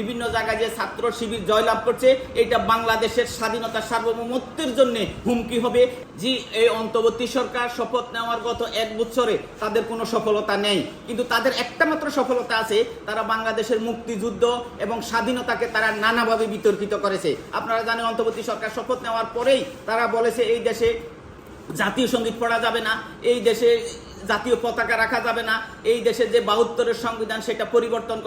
বিভিন্ন জায়গায় যে ছাত্র শিবির জয়লাভ করছে, এটা বাংলাদেশের স্বাধীনতা সার্বভৌমত্বের জন্য হুমকি হবে। যে এই অন্তর্বর্তী সরকার শপথ নেওয়ার গত এক বছরে তাদের কোনো সফলতা নেই। কিন্তু তাদের একটা মাত্র সফলতা আছে, তারা বাংলাদেশের মুক্তিযুদ্ধ এবং স্বাধীনতাকে তারা নানাভাবে বিতর্কিত করেছে। আপনারা জানেন, অন্তর্বর্তী সরকার শপথ নেওয়ার পরেই তারা বলেছে, এই দেশে জাতীয় সংগীত পড়া যাবে না, এই দেশে জাতীয় পতাকা রাখা যাবে না। এই দেশের যে বাহাত্তরের সংবিধান, সেটা পরিবর্তন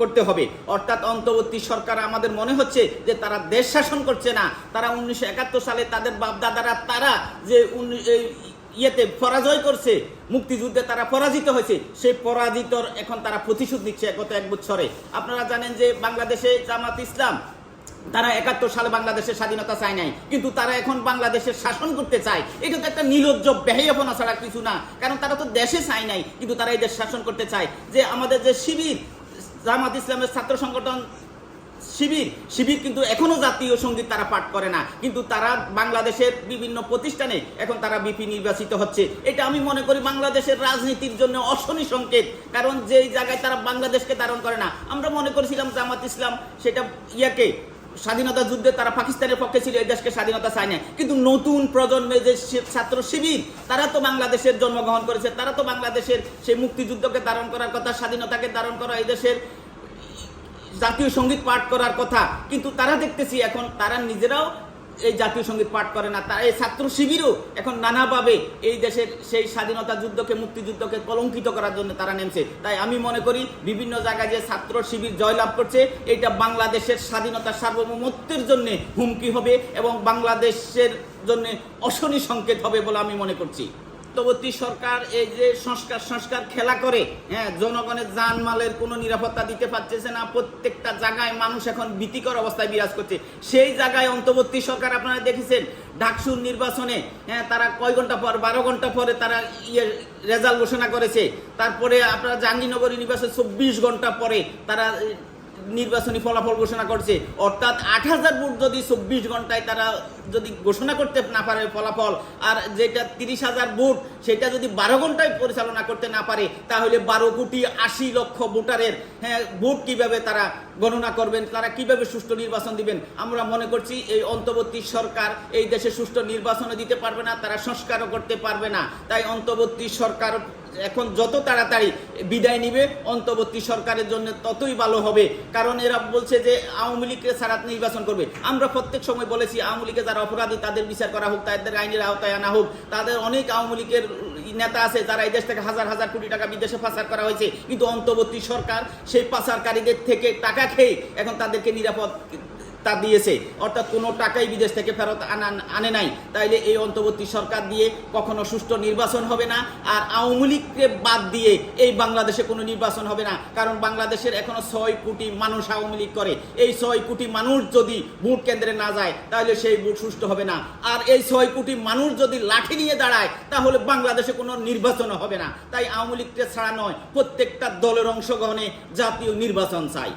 করতে হবে। অর্থাৎ অন্তর্বর্তী সরকার আমাদের মনে হচ্ছে যে তারা দেশ শাসন করছে না। তারা উনিশশো একাত্তর সালে তাদের বাপদাদারা, তারা যে ইয়েতে পরাজয় করছে, মুক্তিযুদ্ধে তারা পরাজিত হয়েছে, সেই পরাজিতর এখন তারা প্রতিশোধ নিচ্ছে গত এক বছরে। আপনারা জানেন যে বাংলাদেশে জামাত ইসলাম তারা একাত্তর সালে বাংলাদেশের স্বাধীনতা চায় নাই, কিন্তু তারা এখন বাংলাদেশের শাসন করতে চায়। এটা তো একটা নির্লজ্জ বেহাইয়াপনা ছাড়া কিছু না। কারণ তারা তো দেশে চায় নাই, কিন্তু তারা এই দেশ শাসন করতে চায়। যে আমাদের যে শিবির, জামাত ইসলামের ছাত্র সংগঠন শিবির শিবির কিন্তু এখনও জাতীয় সংগীত তারা পাঠ করে না। কিন্তু তারা বাংলাদেশের বিভিন্ন প্রতিষ্ঠানে এখন তারা বিপি নির্বাচিত হচ্ছে। এটা আমি মনে করি বাংলাদেশের রাজনীতির জন্য অশনি সংকেত। কারণ যেই জায়গায় তারা বাংলাদেশকে ধারণ করে না, আমরা মনে করেছিলাম জামাত ইসলাম সেটা ইয়াকে স্বাধীনতা যুদ্ধে তারা পাকিস্তানের পক্ষে ছিল, এই দেশকে স্বাধীনতা চায় না কিন্তু নতুন প্রজন্মের যে ছাত্র শিবির, তারা তো বাংলাদেশের জন্মগ্রহণ করেছে, তারা তো বাংলাদেশের সেই মুক্তিযুদ্ধকে ধারণ করার কথা, স্বাধীনতাকে ধারণ করা, এই দেশের জাতীয় সংগীত পাঠ করার কথা। কিন্তু তারা দেখতেছি এখন, তারা নিজেরাও এই জাতীয় সংগীত পাঠ করে না, তারা এই ছাত্র শিবিরও এখন নানাভাবে এই দেশের সেই স্বাধীনতা যুদ্ধকে, মুক্তিযুদ্ধকে কলঙ্কিত করার জন্য তারা নেমছে। তাই আমি মনে করি বিভিন্ন জায়গায় যে ছাত্র শিবির জয়লাভ করছে এটা বাংলাদেশের স্বাধীনতা সার্বভৌমত্বের জন্যে হুমকি হবে এবং বাংলাদেশের জন্যে অশনি সংকেত হবে বলে আমি মনে করছি। অন্তর্বর্তী সরকার এই যে সংস্কার সংস্কার খেলা করে হ্যাঁ জনগণের জানমালের কোনো নিরাপত্তা দিতে পারতেছে না, প্রত্যেকটা জায়গায় মানুষ এখন ভীতিকর অবস্থায় বিরাজ করছে। সেই জায়গায় অন্তর্বর্তী সরকার আপনারা দেখেছেন ডাকসুর নির্বাচনে হ্যাঁ তারা কয় ঘণ্টা পর, বারো ঘণ্টা পরে তারা ইয়ে রেজাল্ট ঘোষণা করেছে। তারপরে আপনারা জাহাঙ্গীরনগর নির্বাচন চব্বিশ ঘণ্টা পরে তারা নির্বাচনী ফলাফল ঘোষণা করছে। অর্থাৎ আট হাজার ভোট যদি চব্বিশ ঘন্টায় তারা যদি ঘোষণা করতে না পারে ফলাফল, আর যেটা তিরিশ হাজার ভোট, সেটা যদি বারো ঘন্টায় পরিচালনা করতে না পারে, তাহলে বারো কোটি আশি লক্ষ ভোটারের হ্যাঁ ভোট কীভাবে তারা গণনা করবেন, তারা কীভাবে সুষ্ঠু নির্বাচন দিবেন? আমরা মনে করছি এই অন্তর্বর্তী সরকার এই দেশে সুষ্ঠু নির্বাচনে দিতে পারবে না, তারা সংস্কারও করতে পারবে না। তাই অন্তর্বর্তী সরকার এখন যত তাড়াতাড়ি বিদায় নিবে, অন্তর্বর্তী সরকারের জন্য ততই ভালো হবে। কারণ এরা বলছে যে আওয়ামী লীগকে ছাড়া নির্বাচন করবে। আমরা প্রত্যেক সময় বলেছি, আওয়ামী লীগের যারা অপরাধী তাদের বিচার করা হোক, তাদের আইনের আওতায় আনা হোক। তাদের অনেক আওয়ামী লীগের নেতা আছে, যারা এই দেশ থেকে হাজার হাজার কোটি টাকা বিদেশে পাচার করা হয়েছে। কিন্তু অন্তর্বর্তী সরকার সেই পাচারকারীদের থেকে টাকা খেয়ে এখন তাদেরকে নিরাপদ তা দিয়েছে। অর্থাৎ কোনো টাকাই বিদেশ থেকে ফেরত আনা আনে নাই। তাইলে এই অন্তর্বর্তী সরকার দিয়ে কখনো সুষ্ঠু নির্বাচন হবে না। আর আওয়ামী লীগকে বাদ দিয়ে এই বাংলাদেশে কোনো নির্বাচন হবে না। কারণ বাংলাদেশের এখনও ছয় কোটি মানুষ আওয়ামী লীগ করে। এই ছয় কোটি মানুষ যদি ভোট কেন্দ্রে না যায় তাহলে সেই ভোট সুষ্ঠু হবে না। আর এই ছয় কোটি মানুষ যদি লাঠি নিয়ে দাঁড়ায়, তাহলে বাংলাদেশে কোনো নির্বাচন হবে না। তাই আওয়ামী লীগকে ছাড়া নয়, প্রত্যেকটা দলের অংশগ্রহণে জাতীয় নির্বাচন চাই।